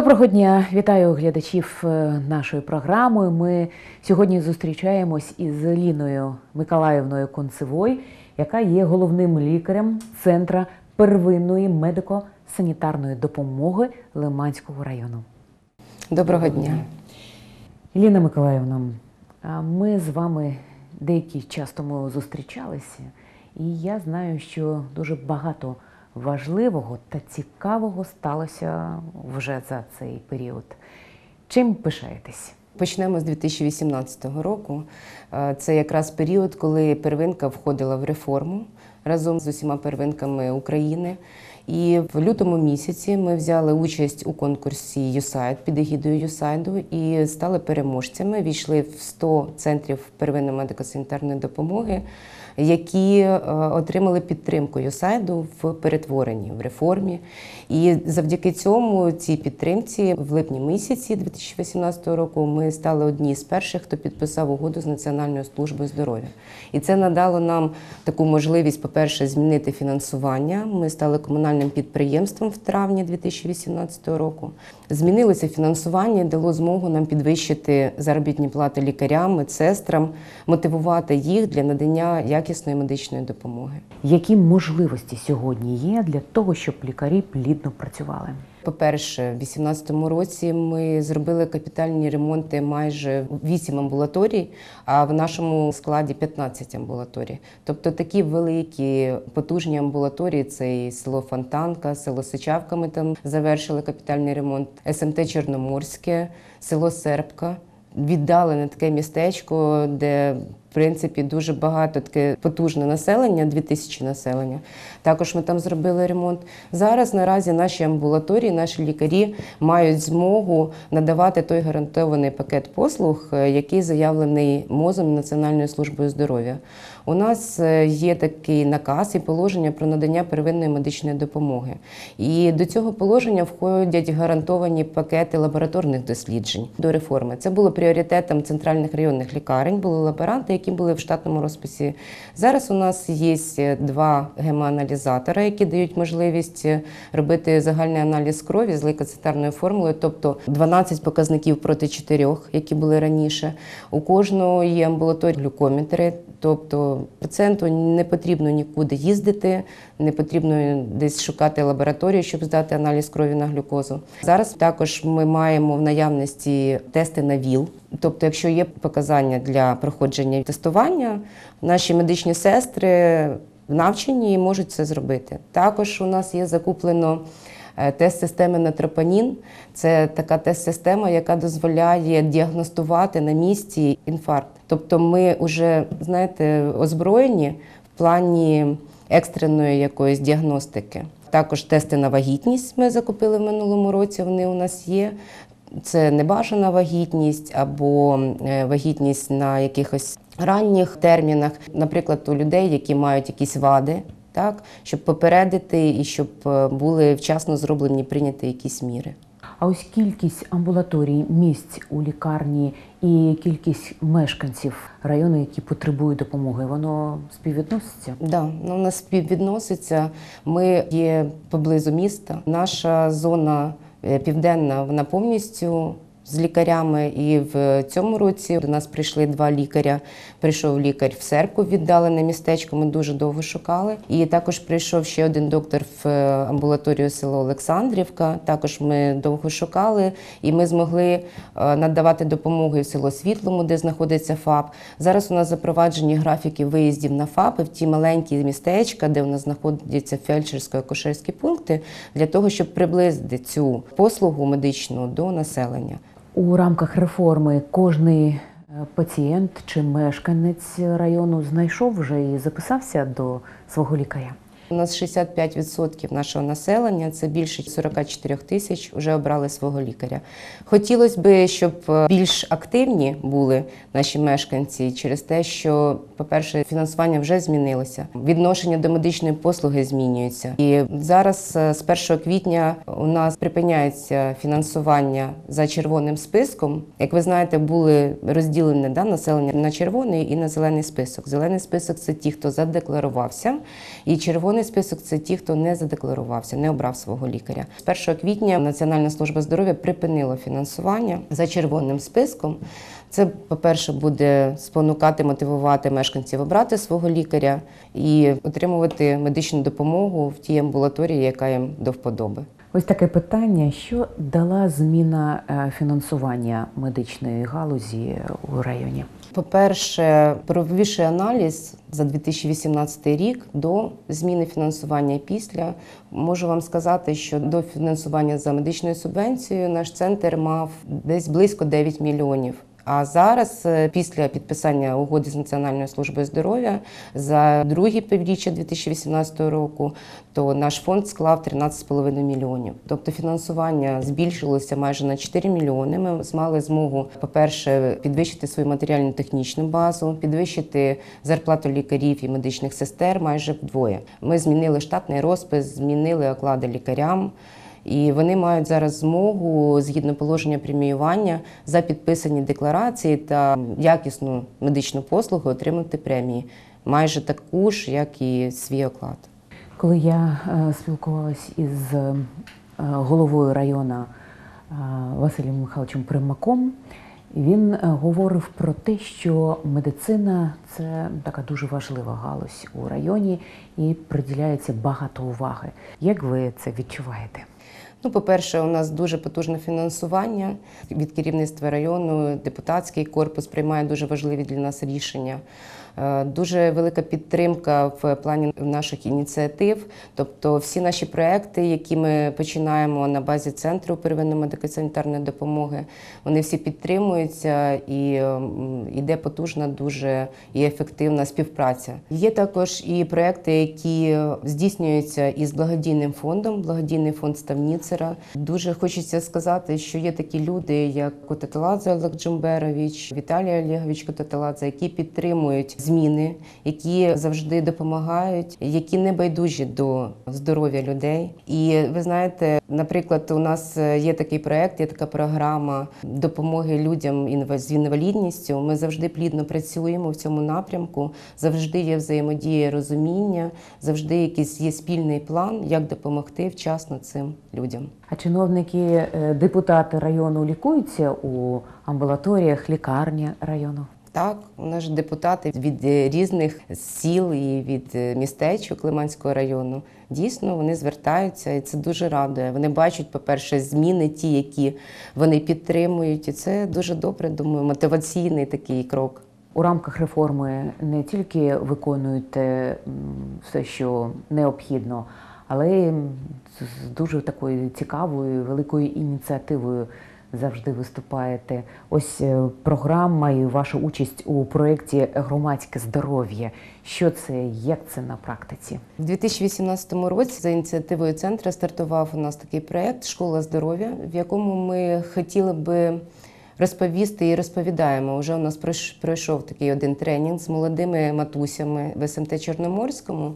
Доброго дня, вітаю глядачів е, нашої програми. Ми сьогодні зустрічаємось із Ліною Миколаївною Концевой, яка є головним лікарем Центра первинної медико-санітарної допомоги Лиманського району. Доброго дня. Ліна Миколаївна, ми з вами деякий час тому зустрічалися, і я знаю, що дуже багато важливого та цікавого сталося вже за цей період. Чим пишаєтесь? Почнемо з 2018 року. Е, Це якраз період, коли первинка входила в реформу разом з усіма первинками України. І в лютому місяці ми взяли участь у конкурсі USAID під егідою юсайду і стали переможцями. Війшли в 100 центрів первинної медико-санітарної допомоги, які е, отримали підтримку юсайду в перетворенні в реформі. І завдяки цьому цій підтримці в липні місяці 2018 року ми стали одні з перших, хто підписав угоду з Національною службою здоров'я. І це надало нам таку можливість, по-перше, змінити фінансування. Ми стали комунальним підприємством в травні 2018 року. Змінилося фінансування дало змогу нам підвищити заробітні плати лікарям, медсестрам, мотивувати їх для надання якісної медичної допомоги. Які можливості сьогодні є для того, щоб лікарі плідно працювали? По-перше, в 2018 році ми зробили капітальні ремонти майже 8 амбулаторій, а в нашому складі 15 амбулаторій. Тобто такі великі потужні амбулаторії це і село Фонтанка, село Сичавка. Ми там завершили капітальний ремонт, СМТ Чорноморське, село Сербка. Віддалене таке містечко, де принципі дуже багато таке потужне населення, 2000 населення. Також ми там зробили ремонт. Зараз наразі наші амбулаторії, наші лікарі мають змогу надавати той гарантований пакет послуг, е, який заявлений МОЗом Національною службою здоров'я. У нас е, є такий наказ і положення про надання первинної медичної допомоги. І до цього положення входять гарантовані пакети лабораторних досліджень до реформи. Це було пріоритетом центральних районних лікарень, були лаборанти, які були в штатному розписі. Зараз у нас є два гемоаналізатора, які дають можливість робити загальний аналіз крові з лейкоцитарною формулою, тобто 12 показників проти 4, які були раніше. У кожного є амбулаторні глюкометри, тобто пацієнту не потрібно нікуди їздити, не потрібно десь шукати лабораторію, щоб здати аналіз крові на глюкозу. Зараз також ми маємо в наявності тести на ВІЛ. Тобто, якщо є показання для проходження тестування, наші медичні сестри навчені і можуть це зробити. Також у нас є закуплено е, тест-системи на тропанін. Це така тест-система, яка дозволяє діагностувати на місці інфаркт. Тобто, ми вже знаєте озброєні в плані екстреної якоїсь діагностики. Також тести на вагітність ми закупили в минулому році. Вони у нас є. Це небажана вагітність або е, вагітність на якихось ранніх термінах, наприклад, у людей, які мають якісь вади, так щоб попередити і щоб е, були вчасно зроблені прийняті якісь міри. А ось кількість амбулаторій, місць у лікарні і кількість мешканців району, які потребують допомоги, воно співвідноситься? Да, ну, нас співвідноситься. Ми є поблизу міста. Наша зона південна, вона повністю. З лікарями, і в цьому році до нас прийшли два лікаря. Прийшов лікар в серпу, віддалене містечко. Ми дуже довго шукали. І також прийшов ще один доктор в е, амбулаторію село Олександрівка. Також ми довго шукали, і ми змогли е, надавати допомогу і в село Світлому, де знаходиться ФАП. Зараз у нас запроваджені графіки виїздів на ФАПи в ті маленькі містечка, де у нас знаходяться фельдшерсько-акушерські пункти, для того, щоб приблизити цю послугу медичну до населення. У рамках реформи кожний е, пацієнт чи мешканець району знайшов вже і записався до свого лікаря. У нас 65% нашого населення, це більше 44 тисяч, вже обрали свого лікаря. Хотілося б, щоб е, більш активні були наші мешканці через те, що, по-перше, фінансування вже змінилося. Відношення до медичної послуги змінюється. І зараз е, з 1 квітня у нас припиняється фінансування за червоним списком. Як ви знаєте, були розділені да, населення на червоний і на зелений список. Зелений список це ті, хто задекларувався, і червоний Червоний список це ті, хто не задекларувався, не обрав свого лікаря. З 1 квітня Національна служба здоров'я припинила фінансування за червоним списком. Це, по-перше, буде спонукати, мотивувати мешканців обрати свого лікаря і отримувати медичну допомогу в тій амбулаторії, яка їм до вподоби. Ось таке питання: що дала зміна е, фінансування медичної галузі у районі? По-перше, провівши аналіз за 2018 рік до зміни фінансування після, можу вам сказати, що до фінансування за медичною субвенцією наш центр мав десь близько 9 мільйонів. А зараз, е, після підписання угоди з Національною службою здоров'я за друге півріччя 2018 року, то наш фонд склав 13,5 мільйонів. Тобто фінансування збільшилося майже на 4 мільйони. Ми мали змогу, по-перше, підвищити свою матеріальну технічну базу, підвищити зарплату лікарів і медичних сестер майже вдвоє. Ми змінили штатний розпис, змінили оклади лікарям. І вони мають зараз змогу згідно положення преміювання за підписані декларації та якісну медичну послугу отримати премії, майже таку ж, як і свій оклад. Коли я е, спілкувалась із е, головою району е, Василем Михайловичем Примаком, він говорив про те, що медицина це така дуже важлива галузь у районі і приділяється багато уваги. Як ви це відчуваєте? Ну, по-перше, у нас дуже потужне фінансування від керівництва району. Депутатський корпус приймає дуже важливі для нас рішення. Е, Дуже велика підтримка в плані наших ініціатив. Тобто, всі наші проекти, які ми починаємо на базі центру первинної медико-санітарної допомоги, вони всі підтримуються і м, іде потужна, дуже і ефективна співпраця. Є також і проекти, які здійснюються із благодійним фондом, благодійний фонд Ставніцера. Дуже хочеться сказати, що є такі люди, як Котаталадзе Олег Джумберович, Віталій Олегович Котаталадзе, які підтримують зміни, які завжди допомагають, які не байдужі до здоров'я людей. І ви знаєте, наприклад, у нас є такий проект, є така програма допомоги людям з інвалідністю. Ми завжди плідно працюємо в цьому напрямку. Завжди є взаємодія, розуміння, завжди якийсь є спільний план, як допомогти вчасно цим людям. А чиновники, е, депутати району лікуються у амбулаторіях, лікарні району? Так, у нас ж депутати від різних сіл і від містечок Лиманського району. Дійсно, вони звертаються, і це дуже радує. Вони бачать, по-перше, зміни, ті, які вони підтримують, і це дуже добре, думаю, мотиваційний такий крок. У рамках реформи не тільки виконуєте все, що необхідно, але з дуже такою цікавою, великою ініціативою завжди виступаєте. Ось е, програма і ваша участь у проєкті Громадське здоров'я. Що це, як це на практиці? У 2018 році за ініціативою центру стартував у нас такий проєкт Школа здоров'я, в якому ми хотіли би розповісти і розповідаємо. Уже у нас пройшов такий один тренінг з молодими матусями в СМТ Чорноморському.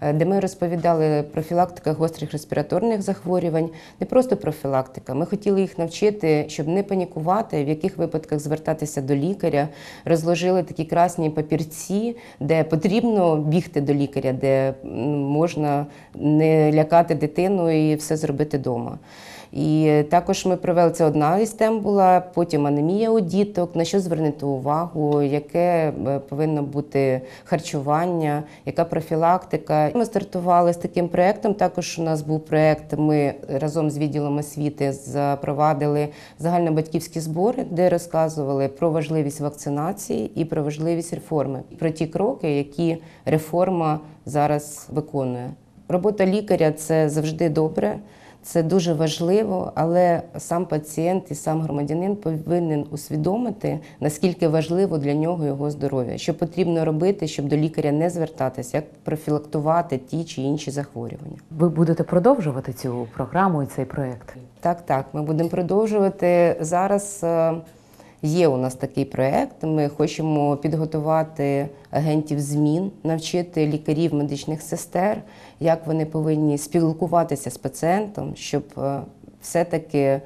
Е, Де ми розповідали профілактика гострих респіраторних захворювань, не просто профілактика. Ми хотіли їх навчити, щоб не панікувати, в яких випадках звертатися до лікаря. Розложили такі красні папірці, де потрібно бігти до лікаря, де можна не лякати дитину і все зробити вдома. І також ми провели це одна із тем була, потім анемія у діток, на що звернути увагу, яке е, повинно бути харчування, яка профілактика. Ми стартували з таким проєктом. Також у нас був проєкт. Ми разом з відділом освіти запровадили загальнобатьківські збори, де розказували про важливість вакцинації і про важливість реформи, про ті кроки, які реформа зараз виконує. Робота лікаря це завжди добре. Це дуже важливо, але сам пацієнт і сам громадянин повинен усвідомити, наскільки важливо для нього його здоров'я, що потрібно робити, щоб до лікаря не звертатися, як профілактувати ті чи інші захворювання. Ви будете продовжувати цю програму і цей проект? Так, так, ми будемо продовжувати. Зараз е, є у нас такий проєкт. Ми хочемо підготувати агентів змін, навчити лікарів, медичних сестер, як вони повинні спілкуватися з пацієнтом, щоб е, все-таки е,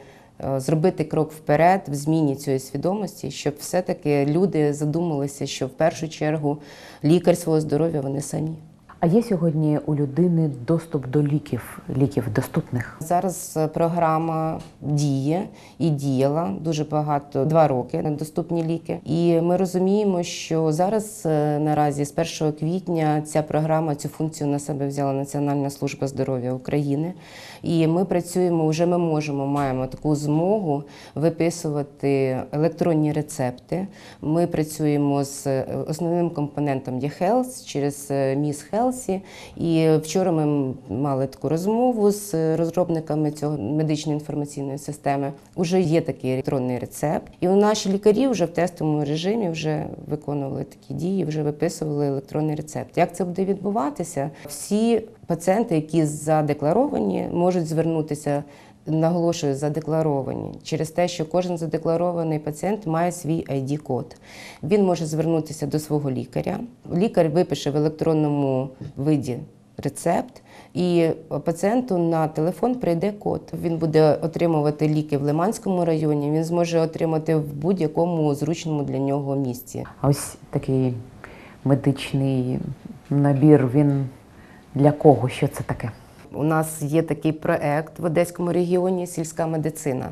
зробити крок вперед в зміні цієї свідомості, щоб все-таки люди задумалися, що в першу чергу лікар свого здоров'я вони самі. А є сьогодні у людини доступ до ліків, ліків доступних? Зараз е, програма діє і діяла дуже багато два роки на доступні ліки. І ми розуміємо, що зараз е, наразі з 1 квітня ця програма цю функцію на себе взяла Національна служба здоров'я України. І ми працюємо вже. Ми можемо маємо таку змогу виписувати електронні рецепти. Ми працюємо з е, основним компонентом є Health через Міс Хелсі. І вчора ми мали таку розмову з розробниками цього медичної інформаційної системи. Уже є такий електронний рецепт, і у наші лікарі вже в тестовому режимі вже виконували такі дії, вже виписували електронний рецепт. Як це буде відбуватися? Всі пацієнти, які задекларовані, можуть звернутися. Наголошую, задекларовані через те, що кожен задекларований пацієнт має свій id код Він може звернутися до свого лікаря. Лікар випише в електронному виді рецепт, і пацієнту на телефон прийде код. Він буде отримувати ліки в Лиманському районі. Він зможе отримати в будь-якому зручному для нього місці. А ось такий медичний набір, він для кого? Що це таке? У нас є такий проект в Одеському регіоні Сільська медицина.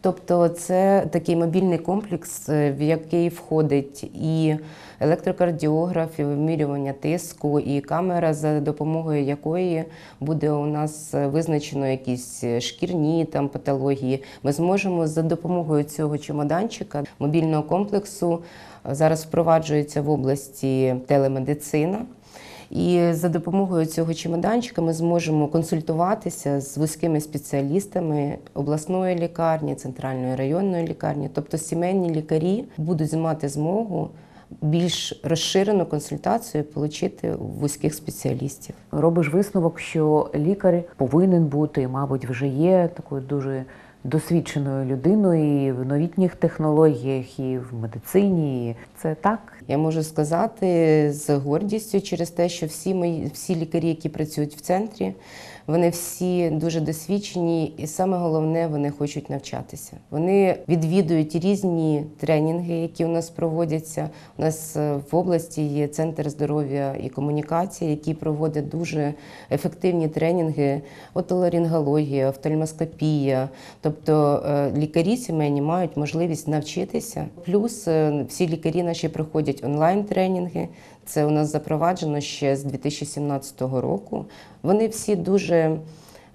Тобто це такий мобільний комплекс, е, в який входить і електрокардіограф, і вимірювання тиску, і камера, за допомогою якої буде у нас е, визначено якісь шкірні там патології. Ми зможемо за допомогою цього чемоданчика мобільного комплексу е, зараз впроваджується в області телемедицина. І за допомогою цього чемоданчика ми зможемо консультуватися з вузькими спеціалістами обласної лікарні, центральної районної лікарні. Тобто сімейні лікарі будуть мати змогу більш розширену консультацію отримати у вузьких спеціалістів. Робиш висновок, що лікар повинен бути, мабуть, вже є такою дуже досвідченою людиною і в новітніх технологіях, і в медицині. Це так? Я можу сказати з гордістю через те, що всі мої всі лікарі, які працюють в центрі, вони всі дуже досвідчені, і саме головне, вони хочуть навчатися. Вони відвідують різні тренінги, які у нас проводяться. У нас е, в області є центр здоров'я і комунікації, який проводить дуже ефективні тренінги: отоларингологія, офтальмоскопія. Тобто е, лікарі сімейні мають можливість навчитися. Плюс е, всі лікарі наші проходять онлайн-тренінги. Це у нас запроваджено ще з 2017 року. Вони всі дуже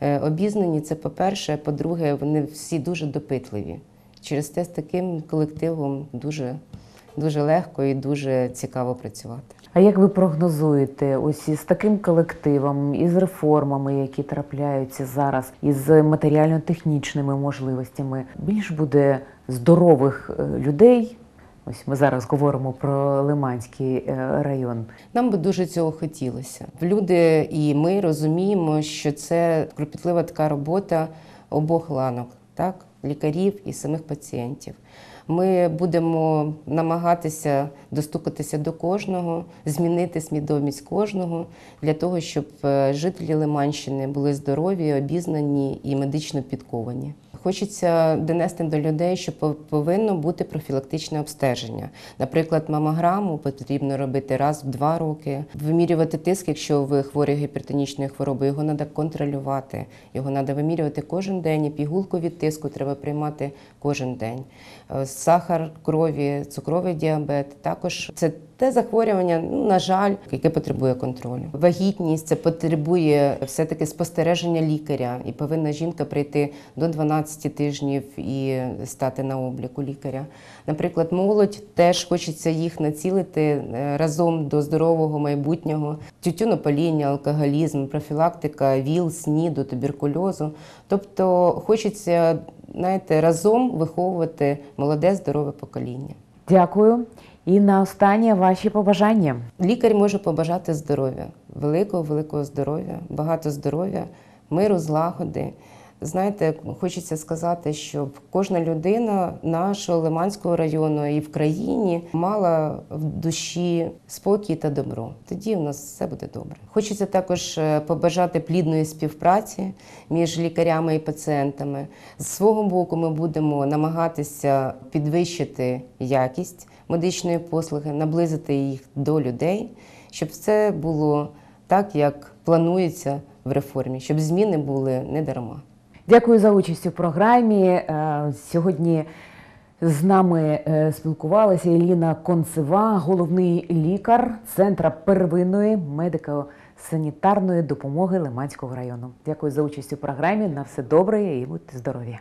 е, обізнані. Це по-перше, по-друге, вони всі дуже допитливі. Через те з таким колективом дуже, дуже легко і дуже цікаво працювати. А як ви прогнозуєте, ось із таким колективом, із реформами, які трапляються зараз, із матеріально-технічними можливостями, більш буде здорових е, людей? Ось ми зараз говоримо про Лиманський е, район. Нам би дуже цього хотілося. Люди і ми розуміємо, що це кропітлива така робота обох ланок, так лікарів і самих пацієнтів. Ми будемо намагатися достукатися до кожного, змінити свідомість кожного для того, щоб е, жителі Лиманщини були здорові, обізнані і медично підковані. Хочеться донести до людей, що пов- повинно бути профілактичне обстеження. Наприклад, мамограму потрібно робити раз в два роки. Вимірювати тиск, якщо ви хворі гіпертонічною хворобою, його треба контролювати. Його треба вимірювати кожен день. І пігулку від тиску треба приймати кожен день. Е, Сахар крові, цукровий діабет також це те захворювання, ну, на жаль, яке потребує контролю. Вагітність це потребує все-таки спостереження лікаря, і повинна жінка прийти до 12 тижнів і стати на обліку лікаря. Наприклад, молодь теж хочеться їх націлити е, разом до здорового майбутнього, тютюнопаління, алкоголізм, профілактика ВІЛ, СНІДу, туберкульозу. Тобто хочеться знаєте, разом виховувати молоде здорове покоління. Дякую. І на останнє ваші побажання. Лікар може побажати здоров'я, великого, великого здоров'я, багато здоров'я, миру, злагоди. Знаєте, хочеться сказати, щоб кожна людина нашого Лиманського району і в країні мала в душі спокій та добро. Тоді у нас все буде добре. Хочеться також е, побажати плідної співпраці між лікарями і пацієнтами. З свого боку, ми будемо намагатися підвищити якість медичної послуги, наблизити їх до людей, щоб це було так, як планується в реформі, щоб зміни були не дарма. Дякую за участь у програмі. Е, Сьогодні з нами е, спілкувалася Еліна Концева, головний лікар Центра первинної медико-санітарної допомоги Лиманського району. Дякую за участь у програмі. На все добре і будьте здорові.